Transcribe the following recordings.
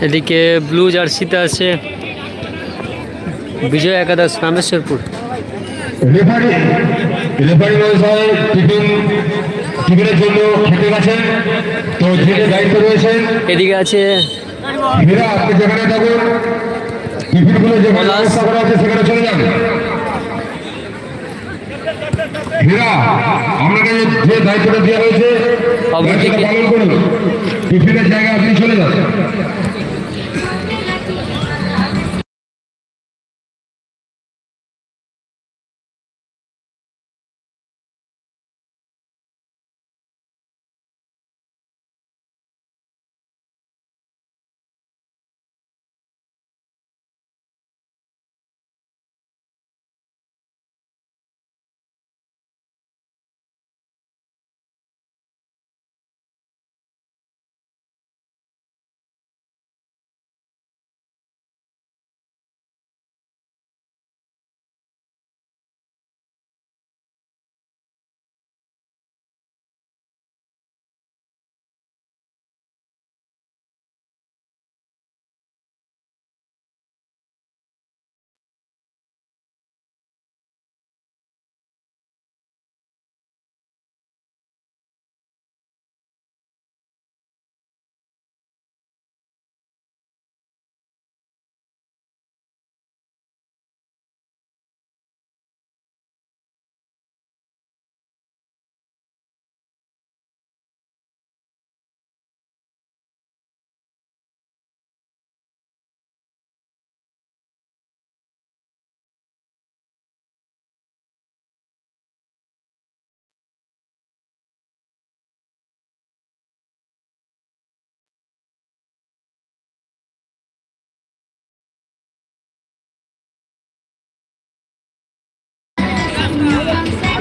এদিকে ব্লু জার্সিতে আছে বিজয় একাদশ রামেশ্বরপুর। রেফারি রেফারি মহাশয় টিফিন টিফিনের জন্য খেতে গেছেন তো যিনি দায়িত্ব রয়েছেন। এদিকে আছে হীরা আপনি যেখানে থাকুন টিফিনগুলো যেখানে ব্যবস্থা করা আছে সেখানে চলে যান। হীরা আপনাকে যে দায়িত্বটা দেওয়া হয়েছে অপরদিকে- দায়িত্বটা পালন করুন। টিফিনের জায়গায় আপনি চলে যান।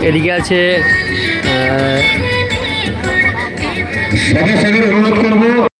এদিকে আছে অনুরোধ করব।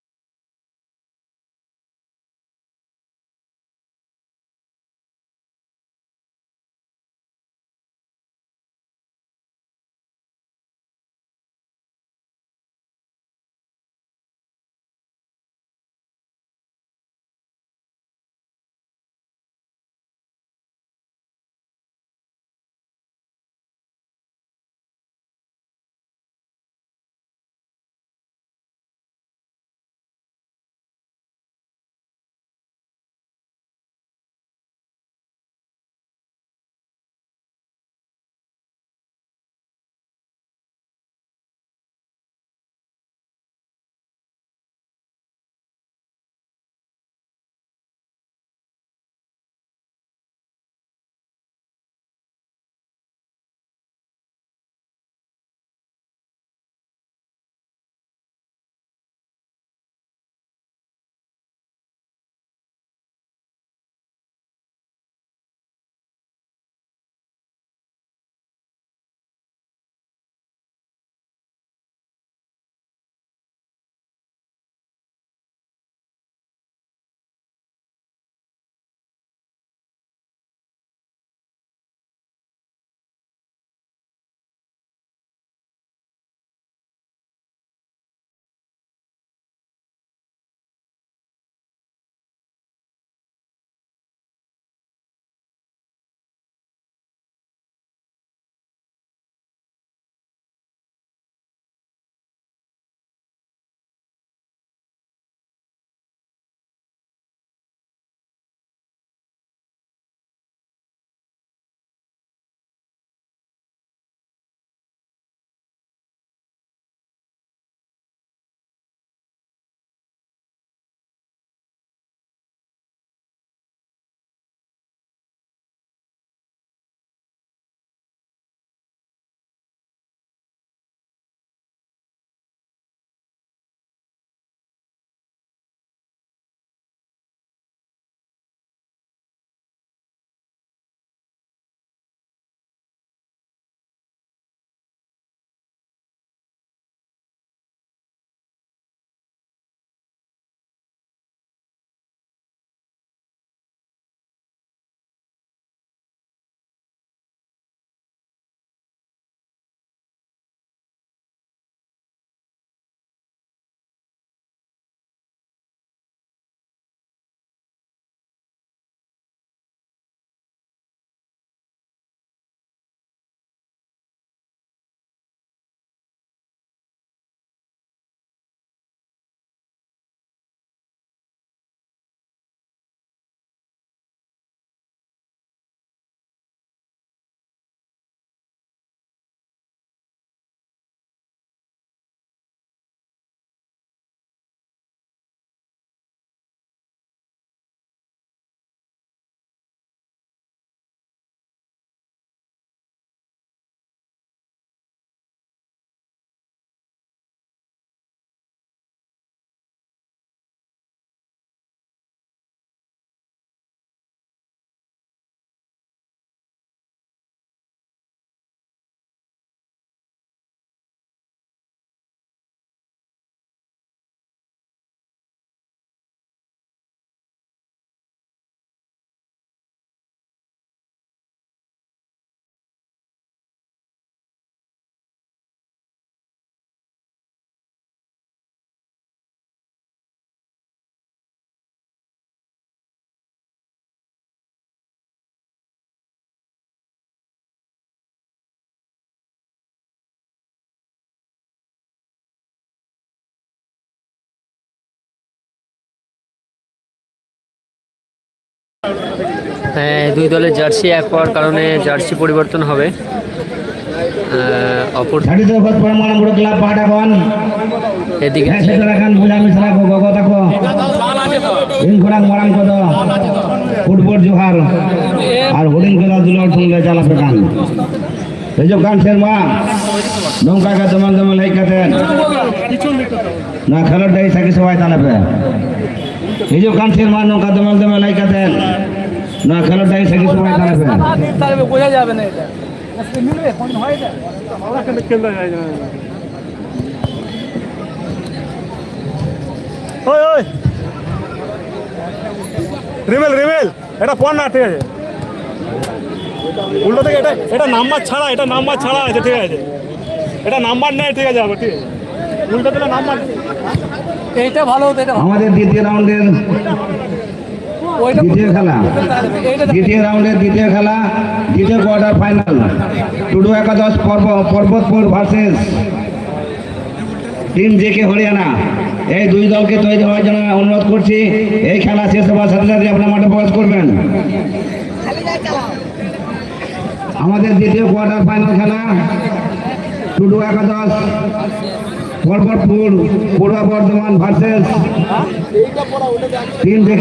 হ্যাঁ দুই দলের জার্সি এক হওয়ার কারণে জার্সি পরিবর্তন হবে। অপর থাকি সবাই তালাপে এই যে নৌকা দমন লাই কাতে না খেলোর দাই থাকি তালাপে তাহলে বোঝা যাবে না। এটা মিলবে ফোন হয় না আমরা কিন্তু খেলতে যাই না ওই ওই। রিমেল রিমেল। এটা ফোন না ঠিক আছে। উল্টো থেকে এটা এটা নাম্বার ছাড়া এটা নাম্বার ছাড়া আছে ঠিক আছে। এটা নাম্বার নেই ঠিক আছে আবার ঠিক আছে। উল্টো দিলে নাম্বার এইটা ভালো হতো এটা আমাদের দ্বিতীয় রাউন্ডের দ্বিতীয় খেলা। দ্বিতীয় রাউন্ডের দ্বিতীয় খেলা দ্বিতীয় কোয়ার্টার ফাইনাল। টুডু একাদশ পর্ব Parbatpur versus team J K Haryana এই দুই দলকে তৈরি হওয়ার জন্য অনুরোধ করছি এই খেলা শেষ হওয়ার সাথে সাথে আপনার মাঠে প্রবেশ করবেন। আমাদের দ্বিতীয় কোয়ার্টার ফাইনাল খেলা টুডু একাদশ পর্বতপুর পূর্ব বর্ধমান ভার্সেস টিম জে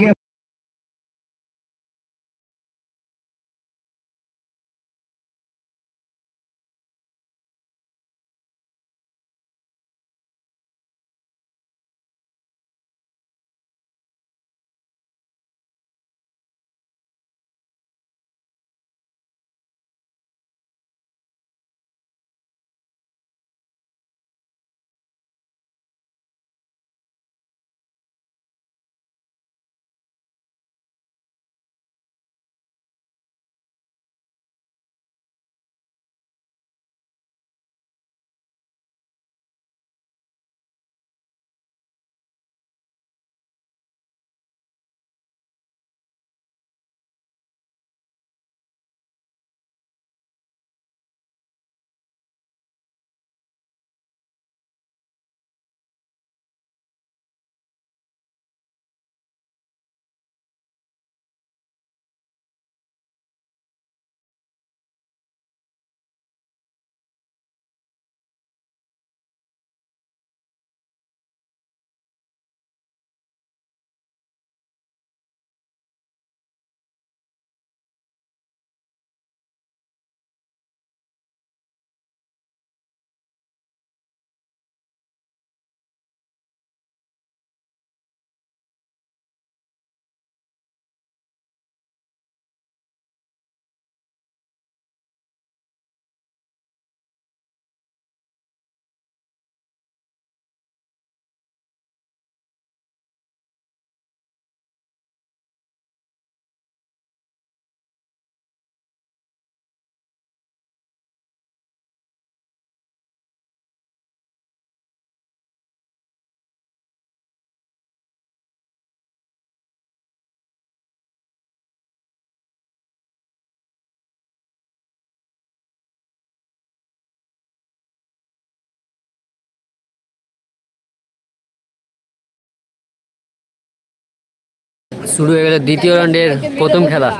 শুরু হয়ে গেল দ্বিতীয় রাউন্ডের প্রথম খেলা।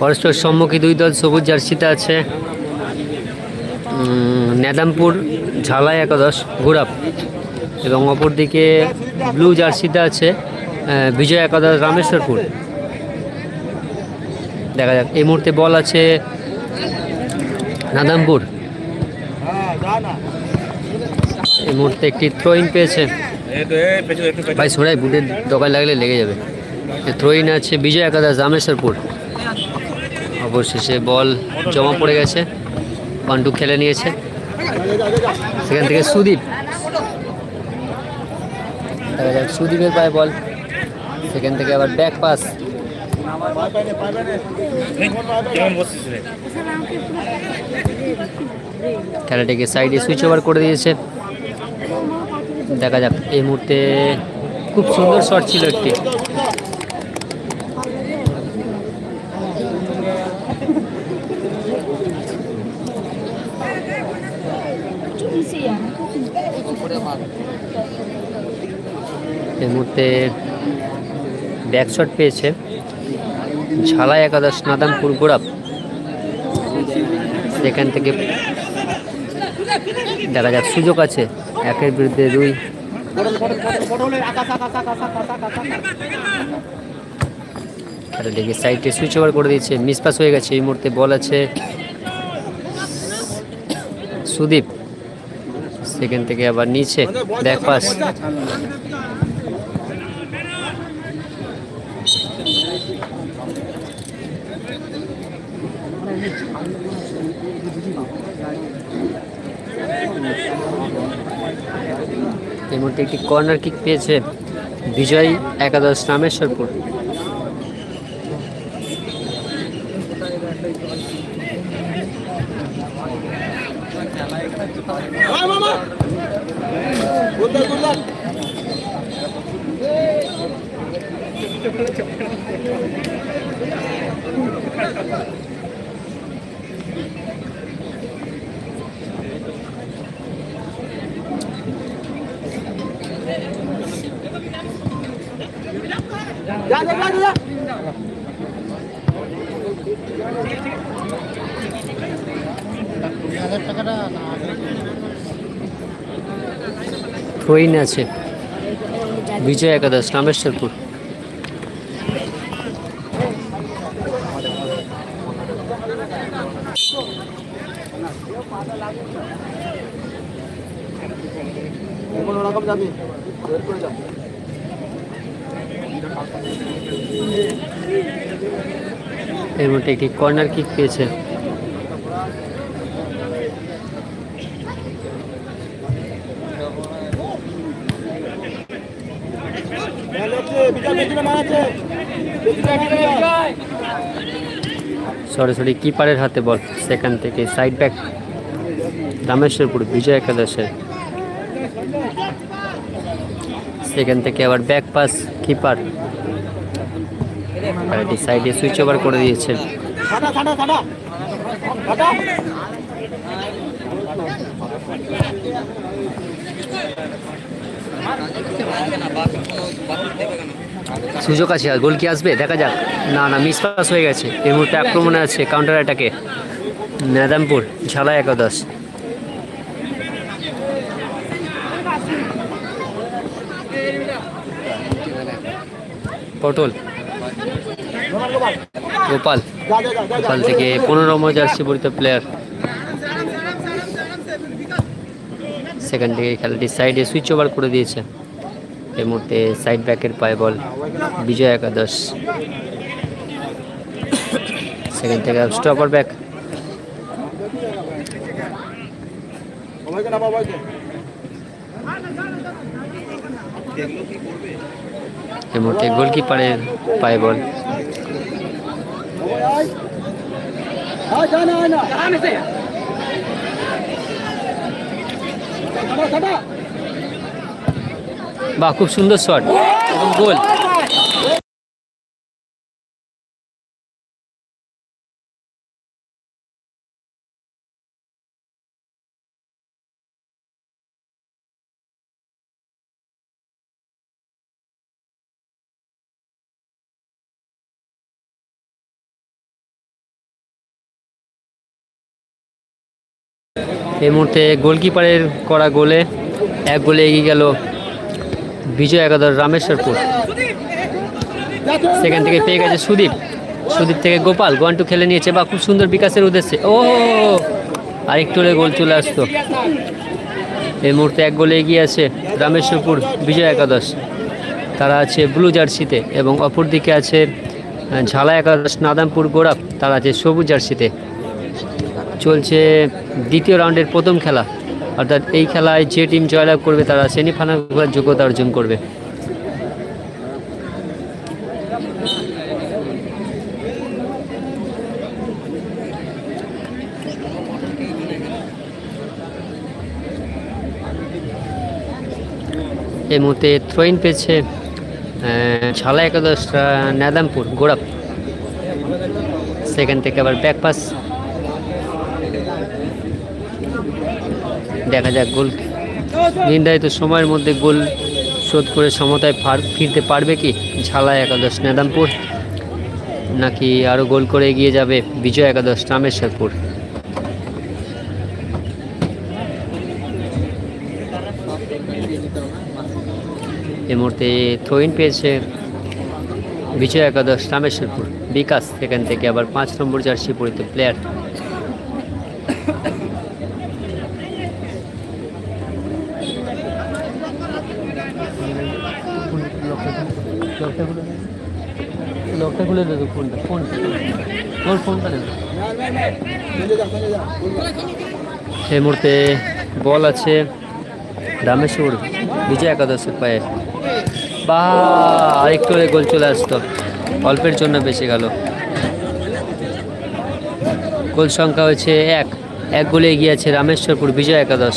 পরস্পর সম্মুখী দুই দল সবুজ জার্সিতে আছে। নেদামপুর ঝালাই একাদশ গুড়াপ এবং অপরদিকে ব্লু জার্সিতে আছে বিজয় একাদশ রামেশ্বরপুর। দেখা যাক এই মুহূর্তে বল আছে নাদামপুর। এই মুহূর্তে একটি থ্রোইন পেয়েছে। ভাই সরাই বুটের দোকান লাগলে লেগে যাবে। থ্রোইন আছে বিজয় একাদশ, রামেশ্বরপুর। অবশেষে বল জমা পড়ে গেছে। পান্ডু খেলে নিয়েছে। সেখান থেকে সুদীপ। দেখা যাক, সুদীপের পায়ে বল সেখান থেকে আবার ব্যাক পাস খেলাটিকে সাইডে সুইচ ওভার করে দিয়েছে। দেখা যাক, এই মুহূর্তে খুব সুন্দর শট ছিল একটি। এই মুহূর্তে ব্যাক শট পেয়েছে। ঝালাই একাদশ নাদামপুর গোড়াপ সেখান থেকে দেখা যাক, সুযোগ আছে। একের বিরুদ্ধে দুই। দেখে সাইডে সুইচ ওভার করে দিয়েছে। মিস পাস হয়ে গেছে, এই মুহূর্তে বল আছে। সুদীপ, সেখান থেকে আবার নিচে ব্যাক পাস একটি কর্নার কিক পেয়েছে বিজয় একাদশ রামেশ্বরপুর। থ্রোইন আছে। বিজয় একাদশ রামেশ্বরপুর। এর মধ্যে একটি কর্নার কিক পেয়েছে। সরাসরি কিপারের হাতে বল। সেখান থেকে সাইড ব্যাক রামেশ্বরপুর বিজয় একাদশের। সেখান থেকে আবার ব্যাক পাস কিপার সাইডে সুইচ ওভার করে দিয়েছে। সুযোগ আছে আর গোল কি আসবে? দেখা যাক। না না মিস পাস হয়ে গেছে। এই মুহূর্তে আক্রমণে আছে কাউন্টার অ্যাটাকে নাদামপুর ঝালা একাদশ। পটল। গোপাল। গোপাল থেকে পনেরো নম্বর জার্সি পরিত প্লেয়ার সেখান থেকে খেলাটি সাইডে সুইচ ওভার করে দিয়েছে। এই মুহূর্তে সাইড ব্যাকের পায়ে বল বিজয় একাদশ সেখান থেকে স্টপার ব্যাক এই মুহূর্তে গোলকিপারের পায়ে বল বাহ খুব সুন্দর শট এবং গোল। এই মুহূর্তে গোলকিপারের করা গোলে, এক গোলে এগিয়ে গেল বিজয় একাদশ রামেশ্বরপুর। সেখান থেকে পেয়ে গেছে সুদীপ। সুদীপ থেকে গোপাল, গোয়ান্টু খেলে নিয়েছে বা খুব সুন্দর বিকাশের উদ্দেশ্যে। ও, আরেকটু হলে গোল চলে আসতো। এই মুহূর্তে এক গোলে এগিয়ে আছে রামেশ্বরপুর বিজয় একাদশ। তারা আছে ব্লু জার্সিতে এবং অপরদিকে আছে ঝালা একাদশ নাদামপুর গোড়াপ তারা আছে সবুজ জার্সিতে। চলছে দ্বিতীয় রাউন্ডের প্রথম খেলা। অর্থাৎ এই খেলায় যে টিম জয়লাভ করবে তারা সেমিফাইনাল খেলার যোগ্যতা অর্জন করবে। এই মুহূর্তে থ্রোইন পেয়েছে ঝালা একাদশ নাদামপুর গোড়াপ সেখান থেকে আবার ব্যাক পাস দেখা যাক গোল নির্ধারিত সময়ের মধ্যে গোল শোধ করে সমতায় ফার- ফিরতে পারবে কি? ঝালা একাদশ নেদামপুর নাকি আরও গোল করে এগিয়ে যাবে বিজয় একাদশ রামেশ্বরপুর? এই মুহূর্তে থ্রোইন পেয়েছে বিজয় একাদশ রামেশ্বরপুর। বিকাশ, সেখান থেকে আবার পাঁচ নম্বর জার্সি পরিত প্লেয়ার। খুলে দেবো ফোনটা ফোন তোর ফোনটা দেবো এই মুহূর্তে বল আছে রামেশ্বর, বিজয় একাদশের পায়ে। বা আরেকটু গোল চলে আসতো। অল্পের জন্য বেঁচে গেল। গোল সংখ্যা হয়েছে এক। এক গোলে এগিয়ে আছে রামেশ্বরপুর বিজয় একাদশ।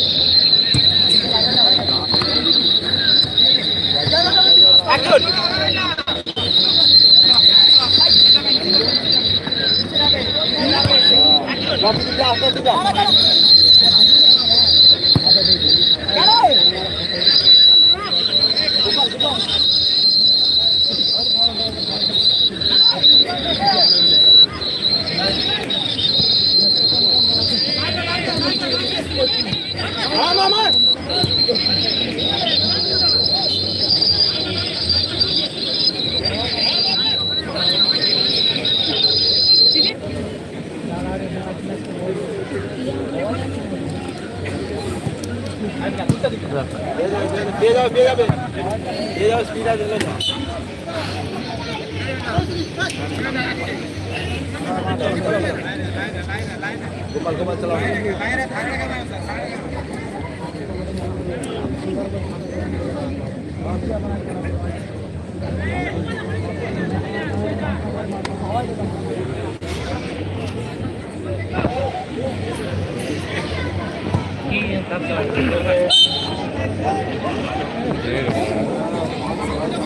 走！我们回家，回家！গোপাল গোপাল চলো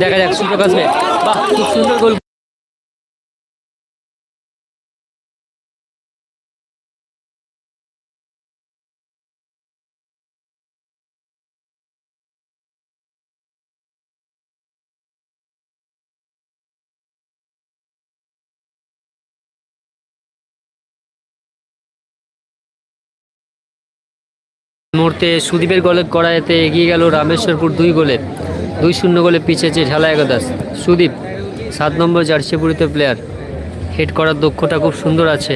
দেখা যাক আসবে বাহ খুব সুন্দর গোল মুহূর্তে সুদীপের গোলে করাইতে এগিয়ে গেল রামেশ্বরপুর দুই গোলে। দুই শূন্য গোলে পিছিয়েছে ঢালা একাদশ। সুদীপ, সাত নম্বর জার্সি পরিত প্লেয়ার হেড করার দক্ষতা খুব সুন্দর আছে।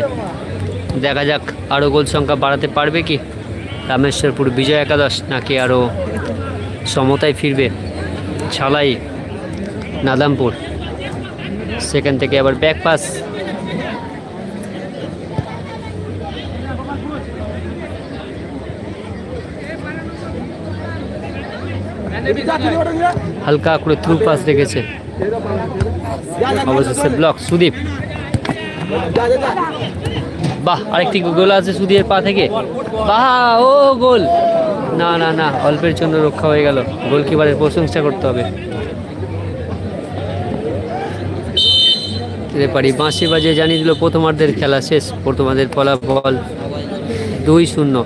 দেখা যাক আরও গোল সংখ্যা বাড়াতে পারবে কি? রামেশ্বরপুর বিজয় একাদশ নাকি আরও সমতায় ফিরবে? ছালাই, নাদামপুর। সেখান থেকে আবার ব্যাক পাস হালকা করে থ্রু পাস রেখেছে। অবশেষে ব্লক সুদীপ। বাহ, আরেকটি গোল আছে সুদীপের পা থেকে। বাহ, ও গোল। না না না, অল্পের জন্য রক্ষা হয়ে গেল। গোলকিপারের প্রশংসা করতে হবে। রেপারি বাঁশি বাজিয়ে জানিয়ে দিল, প্রথমার্ধের খেলা শেষ। প্রথমার্ধের ফলাফল দুই শূন্য।